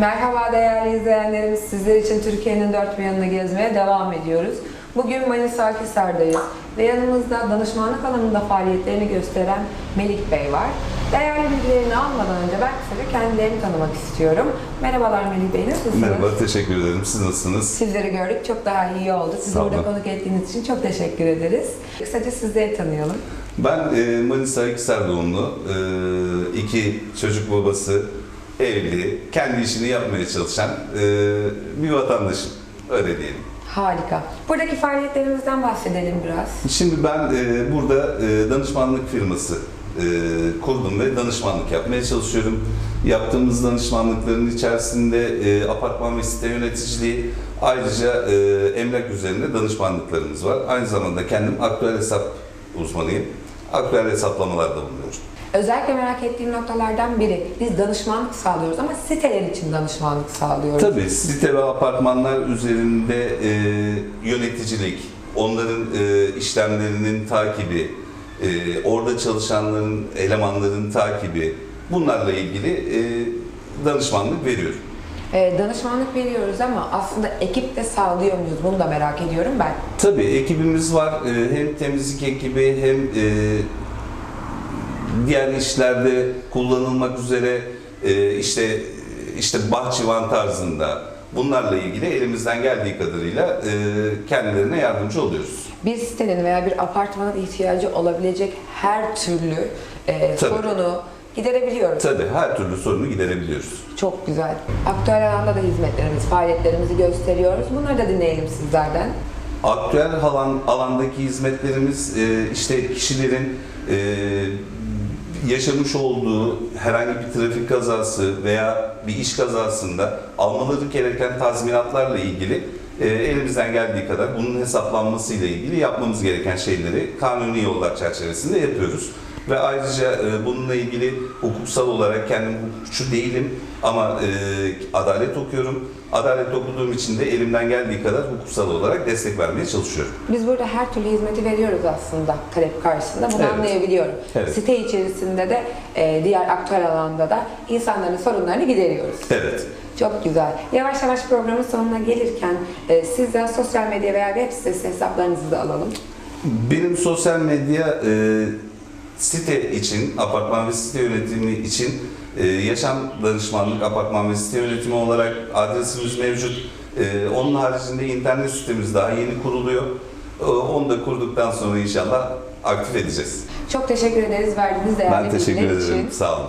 Merhaba değerli izleyenlerimiz. Sizler için Türkiye'nin dört bir yanını gezmeye devam ediyoruz. Bugün Manisa Akhisar'dayız ve yanımızda danışmanlık alanında faaliyetlerini gösteren Melik Bey var. Değerli bilgilerini almadan önce ben kısaca kendilerini tanımak istiyorum. Merhabalar Melik Bey, nasılsınız? Merhaba, teşekkür ederim. Siz nasılsınız? Sizleri gördük, çok daha iyi oldu. Sizi Sağ burada konuk ettiğiniz için çok teşekkür ederiz. Kısaca sizleri tanıyalım. Ben e, Manisa İkisar doğumlu, e, iki çocuk babası, evli, kendi işini yapmaya çalışan e, bir vatandaşım. Öyle diyelim. Harika. Buradaki faaliyetlerimizden bahsedelim biraz. Şimdi ben e, burada e, danışmanlık firması e, kurdum ve danışmanlık yapmaya çalışıyorum. Yaptığımız danışmanlıkların içerisinde e, apartman ve site yöneticiliği, ayrıca e, emlak üzerinde danışmanlıklarımız var. Aynı zamanda kendim aktüel hesap uzmanıyım. Aktüel hesaplamalarda bulunuyorum. Özellikle merak ettiğim noktalardan biri, biz danışmanlık sağlıyoruz ama siteler için danışmanlık sağlıyoruz. Tabii site ve apartmanlar üzerinde e, yöneticilik, onların e, işlemlerinin takibi, e, orada çalışanların, elemanların takibi bunlarla ilgili e, danışmanlık veriyorum. Ee, danışmanlık veriyoruz ama aslında ekip de sağlıyor muyuz? Bunu da merak ediyorum ben. Tabii ekibimiz var. E, hem temizlik ekibi hem e, diğer işlerde kullanılmak üzere e, işte işte bahçıvan tarzında bunlarla ilgili elimizden geldiği kadarıyla e, kendilerine yardımcı oluyoruz. Bir sitenin veya bir apartmanın ihtiyacı olabilecek her türlü e, Tabii. sorunu giderebiliyoruz. Tabii her türlü sorunu giderebiliyoruz. Çok güzel. Aktüel alanda da hizmetlerimiz, faaliyetlerimizi gösteriyoruz. Bunları da dinleyelim sizlerden. Aktüel alan, alandaki hizmetlerimiz e, işte kişilerin e, yaşamış olduğu herhangi bir trafik kazası veya bir iş kazasında almaları gereken tazminatlarla ilgili e, elimizden geldiği kadar bunun hesaplanmasıyla ilgili yapmamız gereken şeyleri kanuni yollar çerçevesinde yapıyoruz. Ve ayrıca e, bununla ilgili hukuksal olarak kendim hukukçu değilim ama e, adalet okuyorum. Adalet okuduğum için de elimden geldiği kadar hukuksal olarak destek vermeye çalışıyorum. Biz burada her türlü hizmeti veriyoruz aslında talep karşısında. Bunu Evet. anlayabiliyorum. Evet. Site içerisinde de e, diğer aktüel alanda da insanların sorunlarını gideriyoruz. Evet. Çok güzel. Yavaş yavaş programın sonuna gelirken e, sizden sosyal medya veya web sitesi hesaplarınızı da alalım. Benim sosyal medya e, site için, apartman ve site yönetimi için e, yaşam danışmanlık apartman ve site yönetimi olarak adresimiz mevcut. E, onun haricinde internet sitemiz daha yeni kuruluyor. E, onu da kurduktan sonra inşallah aktif edeceğiz. Çok teşekkür ederiz verdiğiniz değerli Ben teşekkür bilgiler ederim. için. Sağ olun.